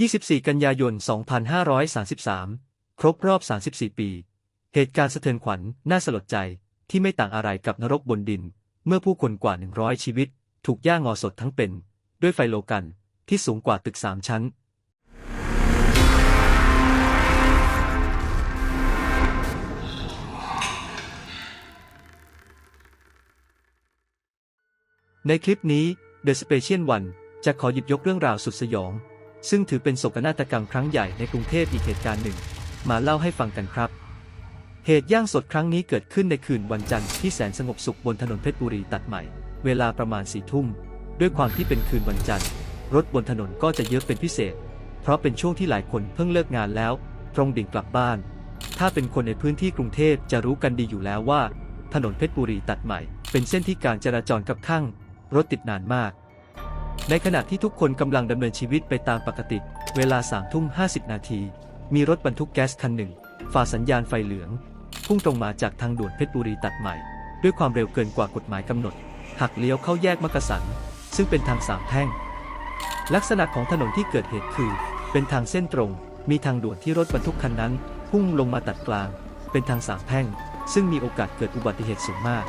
24 กันยายน 2533 ครบรอบ 34 ปี เหตุการณ์สะเทือนขวัญน่าสลดใจที่ไม่ต่างอะไรกับนรกบนดิน เมื่อผู้คนกว่า 100 ชีวิต ถูกย่างงอสดทั้งเป็น ด้วยไฟโลกันที่สูงกว่าตึก 3 ชั้น ในคลิปนี้ The Special One จะขอหยิบยกเรื่องราวสุดสยอง ซึ่งถือเป็นโศกนาฏกรรมครั้งใหญ่ในกรุงเทพอีกเหตุการณ์หนึ่ง มาเล่าให้ฟังกันครับ เหตุย่างสดครั้งนี้เกิดขึ้นในคืนวันจันทร์ที่แสนสงบสุขบนถนนเพชรบุรีตัดใหม่ เวลาประมาณสี่ทุ่ม ด้วยความที่เป็นคืนวันจันทร์ รถบนถนนก็จะเยอะเป็นพิเศษ เพราะเป็นช่วงที่หลายคนเพิ่งเลิกงานแล้ว ตรงดิ่งกลับบ้าน ถ้าเป็นคนในพื้นที่กรุงเทพจะรู้กันดีอยู่แล้วว่า ถนนเพชรบุรีตัดใหม่ เป็นเส้นที่การจราจรกับข้าง รถติดนานมาก ในขณะที่ทุกคนกำลังดำเนินชีวิตไปตามปกติ เวลาสามทุ่มห้นาที มีรถบรรทุกแก๊สคันหนึ่ง ฝ่าสัญญาณไฟเหลือง พุ่งตรงมาจากทางด่วนเพชรบุรีตัดใหม่ ด้วยความเร็วเกินกว่ากฎหมายกำหนด หักเลี้ยวเข้าแยกมักกะสัน ซึ่งเป็นทางสามแพร่ง ลักษณะของถนนที่เกิดเหตุคือ เป็นทางเส้นตรง มีทางด่วนที่รถบรรทุกคันนั้น พุ่งลงมาตัดกลาง เป็นทางสามแพร่ง ซึ่งมีโอกาสเกิดอุบัติเหตุสูงมาก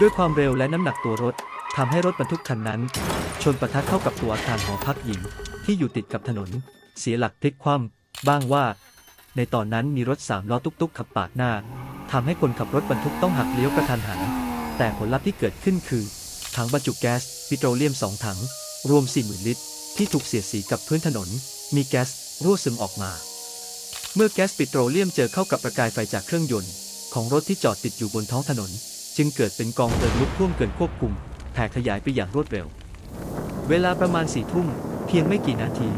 ด้วยความเร็วและน้ำหนักตัวรถทำให้รถบรรทุกคันนั้น ชนประทัดเข้ากับตัวอาคารหอพักหญิงที่อยู่ติดกับถนน เสียหลักพลิกคว่ำบ้างว่า ในตอนนั้นมีรถสามล้อตุ๊กๆขับปาดหน้าทำให้คนขับรถบรรทุกต้องหักเลี้ยวกระทันหัน แต่ผลลัพธ์ที่เกิดขึ้นคือ ถังบรรจุแก๊สปิโตรเลียมสองถัง รวม 40,000 ลิตร ที่ถูกเสียดสีกับพื้นถนน มีแก๊สรั่วซึมออกมา เมื่อแก๊สปิโตรเลียมเจอเข้ากับประกายไฟจากเครื่องยนต์ ของรถที่จอดติดอยู่บนท้องถนน จึงเกิดเป็นกองเพลิงลุกท่วมเกินควบคุมแผ่ขยายไปอย่างรวดเร็ว เวลาประมาณสี่ทุ่ม เพียงไม่กี่นาที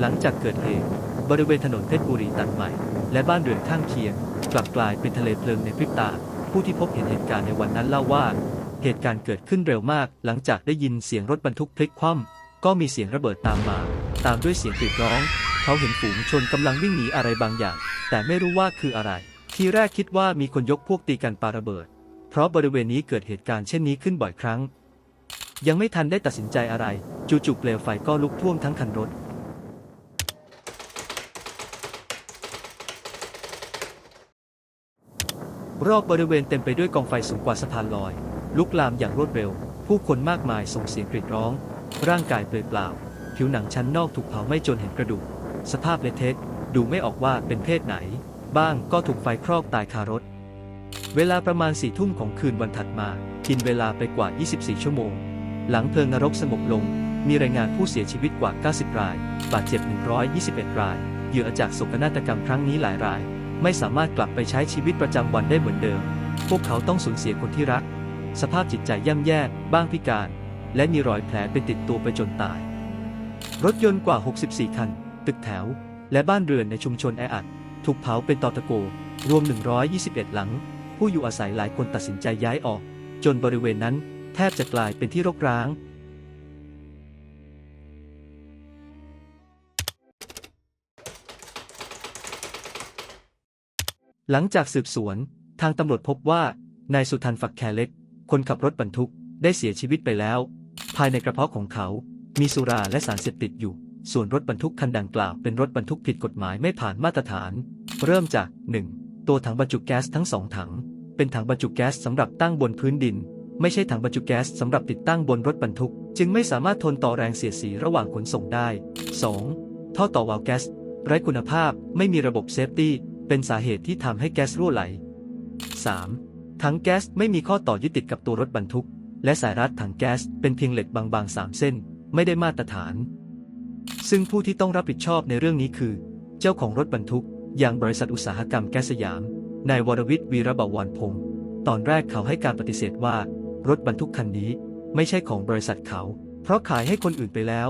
หลังจากเกิดเหตุ บริเวณถนนเพชรบุรีตัดใหม่ และบ้านเรือนข้างเคียง กลับกลายเป็นทะเลเพลิงในพริบตา ผู้ที่พบเห็นเหตุการณ์ในวันนั้นเล่าว่า เหตุการณ์เกิดขึ้นเร็วมาก หลังจากได้ยินเสียงรถบรรทุกพลิกคว่ำก็มีเสียงระเบิดตามมา ตามด้วยเสียงกรีดร้อง เขาเห็นฝูงชนกำลังวิ่งหนีอะไรบางอย่าง แต่ไม่รู้ว่าคืออะไร ทีแรกคิดว่ามีคนยกพวกตีกันปาระเบิด เพราะบริเวณนี้เกิดเหตุการณ์เช่นนี้ขึ้นบ่อยครั้ง ยังไม่ทันได้ตัดสินใจอะไร จู่ๆเปลวไฟก็ลุกท่วมทั้งคันรถ รอบบริเวณเต็มไปด้วยกองไฟสูงกว่าสะพานลอย ลุกลามอย่างรวดเร็ว ผู้คนมากมายส่งเสียงกรีดร้อง ร่างกายเปลือยเปล่า ผิวหนังชั้นนอกถูกเผาไหม้จนเห็นกระดูก สภาพเละเทะดูไม่ออกว่าเป็นเพศไหน บ้างก็ถูกไฟครอกตายคารถ เวลาประมาณสี่ทุ่มของคืนวันถัดมากินเวลาไปกว่า 24 ชั่วโมง หลังเพลิงนรกสงบลง มีรายงานผู้เสียชีวิตกว่า 90 ราย บาดเจ็บ 121 ราย เหยื่อจากโศกนาฏกรรมครั้งนี้หลายราย ไม่สามารถกลับไปใช้ชีวิตประจำวันได้เหมือนเดิม พวกเขาต้องสูญเสียคนที่รัก สภาพจิตใจย่ำแย่ บ้างพิการ และมีรอยแผลเป็นติดตัวไปจนตาย รถยนต์กว่า 64 คัน ตึกแถว และบ้านเรือนในชุมชนแออัด ถูกเผาเป็นตอตะโก รวม 121 หลัง ผู้อยู่อาศัยหลายคนตัดสินใจย้ายออก จนบริเวณนั้น แทบจะกลายเป็นที่รกร้าง หลังจากสืบสวน ทางตำรวจพบว่านายสุทันฝักแคเล็ก คนขับรถบรรทุกได้เสียชีวิตไปแล้ว ภายในกระเพาะของเขา มีสุราและสารเสพติดอยู่ ส่วนรถบรรทุกคันดังกล่าวเป็นรถบรรทุกผิดกฎหมายไม่ผ่านมาตรฐาน เริ่มจาก 1. ตัวถังบรรจุแก๊สทั้งสองถัง เป็นถังบรรจุแก๊สสำหรับตั้งบนพื้นดิน ไม่ใช่ถังบรรจุแก๊สสำหรับติดตั้งบนรถบรรทุก จึงไม่สามารถทนต่อแรงเสียดสีระหว่างขนส่งได้ 2. ท่อต่อวาล์วแก๊สไร้คุณภาพไม่มีระบบเซฟตี้เป็นสาเหตุที่ทำให้แก๊สรั่วไหล 3. ถังแก๊สไม่มีข้อต่อยึดติดกับตัวรถบรรทุก และสายรัดถังแก๊สเป็นเพียงเหล็กบางๆสามเส้น ไม่ได้มาตรฐาน ซึ่งผู้ที่ต้องรับผิดชอบในเรื่องนี้คือ เจ้าของรถบรรทุก อย่างบริษัทอุตสาหกรรมแก๊สสยามนายวรวิทย์วีระบวรพงศ์ตอนแรกเขาให้การปฏิเสธว่า รถบรรทุกคันนี้ไม่ใช่ของบริษัทเขา เพราะขายให้คนอื่นไปแล้ว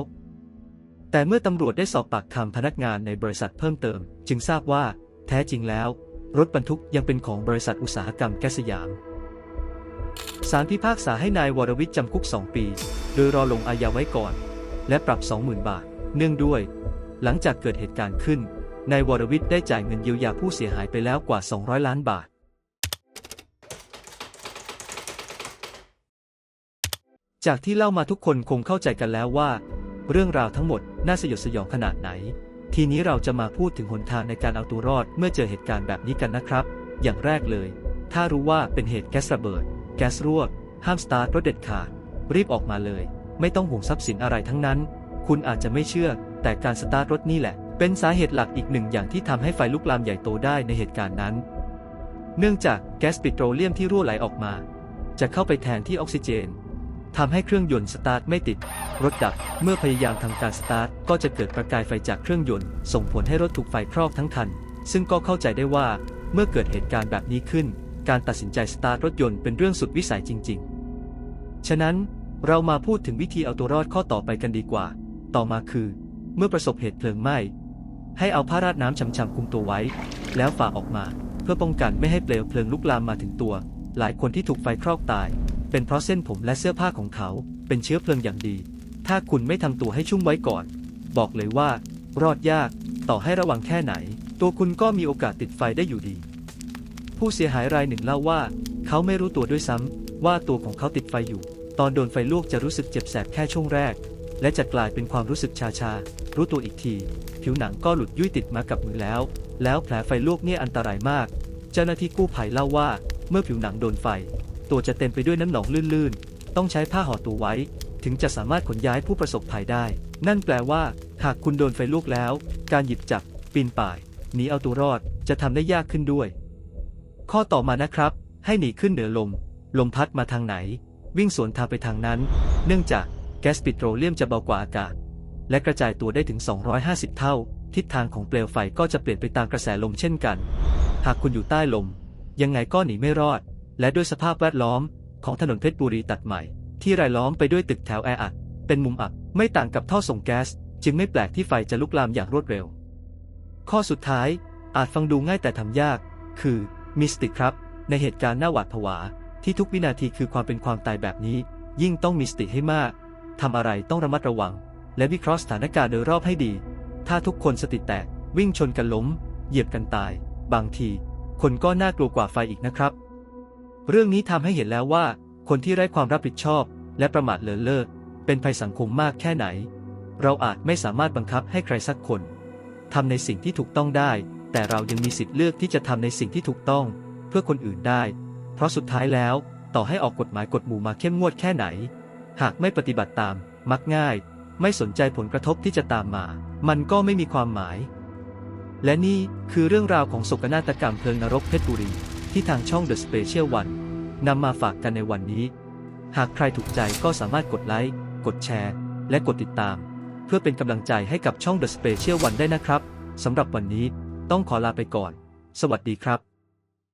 แต่เมื่อตำรวจได้สอบปากคำพนักงานในบริษัทเพิ่มเติม จึงทราบว่า แท้จริงแล้ว รถบรรทุกยังเป็นของบริษัทอุตสาหกรรมแก๊สสยามศาลพิพากษาให้นายวรวิทย์จำคุก 2 ปี โดยรอลงอาญาไว้ก่อน และปรับ 20,000 บาท เนื่องด้วย หลังจากเกิดเหตุการณ์ขึ้น นายวรวิทย์ได้จ่ายเงินเยียวยาผู้เสียหายไปแล้วกว่า 200 ล้านบาท จากที่เล่ามาทุกคนคงเข้าใจกันแล้วว่า เรื่องราวทั้งหมดน่าสยดสยองขนาดไหน ทีนี้เราจะมาพูดถึงหนทางในการเอาตัวรอดเมื่อเจอเหตุการณ์แบบนี้กันนะครับ อย่างแรกเลย ถ้ารู้ว่าเป็นเหตุแก๊สระเบิด แก๊สรั่วห้ามสตาร์ทรถเด็ดขาด รีบออกมาเลย ไม่ต้องห่วงทรัพย์สินอะไรทั้งนั้น คุณอาจจะไม่เชื่อ แต่การสตาร์ทรถนี่แหละ เป็นสาเหตุหลักอีกหนึ่งอย่างที่ทำให้ไฟลุกลามใหญ่โตได้ในเหตุการณ์นั้น เนื่องจากแก๊สปิโตรเลียมที่รั่วไหลออกมา จะเข้าไปแทนที่ออกซิเจน ทำให้เครื่องยนต์สตาร์ทไม่ติด รถดับ เมื่อพยายามทำการสตาร์ทก็จะเกิดประกายไฟจากเครื่องยนต์ ส่งผลให้รถถูกไฟคลอกทั้งคัน ซึ่งก็เข้าใจได้ว่า เมื่อเกิดเหตุการณ์แบบนี้ขึ้น การตัดสินใจสตาร์ทรถยนต์เป็นเรื่องสุดวิสัยจริง ๆ ฉะนั้นเรามาพูดถึงวิธีเอาตัวรอดข้อต่อไปกันดีกว่า ต่อมาคือ เมื่อประสบเหตุเพลิงไหม้ ให้เอาผ้าราดน้ำฉ่ำๆคุมตัวไว้ แล้วฝ่าออกมา เพื่อป้องกันไม่ให้เปลวเพลิงลุกลามมาถึงตัว หลายคนที่ถูกไฟคลอกตาย เป็นเพราะเส้นผมและเสื้อผ้าของเขาเป็นเชื้อเพลิงอย่างดี ถ้าคุณไม่ทำตัวให้ชุ่มไว้ก่อน บอกเลยว่า รอดยากต่อให้ระวังแค่ไหน ตัวคุณก็มีโอกาสติดไฟได้อยู่ดี ผู้เสียหายรายหนึ่งเล่าว่า เขาไม่รู้ตัวด้วยซ้ำว่าตัวของเขาติดไฟอยู่ ตอนโดนไฟลวกจะรู้สึกเจ็บแสบแค่ช่วงแรก และจะกลายเป็นความรู้สึกชาชารู้ตัวอีกที ผิวหนังก็หลุดยุ่ยติดมากับมือแล้ว แล้วแผลไฟลวกเนี่ยอันตรายมาก เจ้าหน้าที่กู้ภัยเล่าว่า เมื่อผิวหนังโดนไฟ ตัวจะเต็มไปด้วยน้ำหนองลื่นๆ ต้องใช้ผ้าห่อตัวไว้ ถึงจะสามารถขนย้ายผู้ประสบภัยได้ นั่นแปลว่า หากคุณโดนไฟลวกแล้ว การหยิบจับ ปีนป่าย หนีเอาตัวรอดจะทำได้ยากขึ้นด้วย ข้อต่อมานะครับ ให้หนีขึ้นเหนือลม ลมพัดมาทางไหน วิ่งสวนทางไปทางนั้น เนื่องจากแก๊สปิโตรเลียมจะเบากว่าอากาศ และกระจายตัวได้ถึง 250 เท่า ทิศทางของเปลวไฟก็จะเปลี่ยนไปตามกระแสลมเช่นกัน หากคุณอยู่ใต้ลม ยังไงก็หนีไม่รอด และด้วยสภาพแวดล้อมของถนนเพชรบุรีตัดใหม่ ที่รายล้อมไปด้วยตึกแถวแออัด เป็นมุมอับ ไม่ต่างกับท่อส่งแก๊ส จึงไม่แปลกที่ไฟจะลุกลามอย่างรวดเร็ว ข้อสุดท้ายอาจฟังดูง่ายแต่ทำยาก คือมิสติกครับ ในเหตุการณ์หน่าหวาดผวา ที่ทุกวินาทีคือความเป็นความตายแบบนี้ ยิ่งต้องมีสติให้มากทำอะไรต้องระมัดระวัง และวิเคราะห์สถานการณ์โดยรอบให้ดี ถ้าทุกคนสติแตกวิ่งชนกันล้ม เหยียบกันตาย บางที คนก็น่ากลัวกว่าไฟอีกนะครับ เรื่องนี้ทำให้เห็นแล้วว่า คนที่ไร้ความรับผิดชอบ และประมาทเลินเล่อเป็นภัยสังคมมากแค่ไหน เราอาจไม่สามารถบังคับให้ใครสักคนทำในสิ่งที่ถูกต้องได้ แต่เรายังมีสิทธิ์เลือกที่จะทำในสิ่งที่ถูกต้อง เพื่อคนอื่นได้ เพราะสุดท้ายแล้ว ต่อให้ออกกฎหมายกฎหมู่มาเข้มงวดแค่ไหน หากไม่ปฏิบัติตาม มักง่าย ไม่สนใจผลกระทบที่จะตามมา มันก็ไม่มีความหมาย และนี่คือเรื่องราวของโศกนาฏกรรมเพลิงนรกเพชรบุรี ที่ทางช่อง The Special One นำมาฝากกันในวันนี้ หากใครถูกใจก็สามารถกดไลค์ กดแชร์ และกดติดตาม เพื่อเป็นกำลังใจให้กับช่อง The Special One ได้นะครับ สำหรับวันนี้ต้องขอลาไปก่อน สวัสดีครับ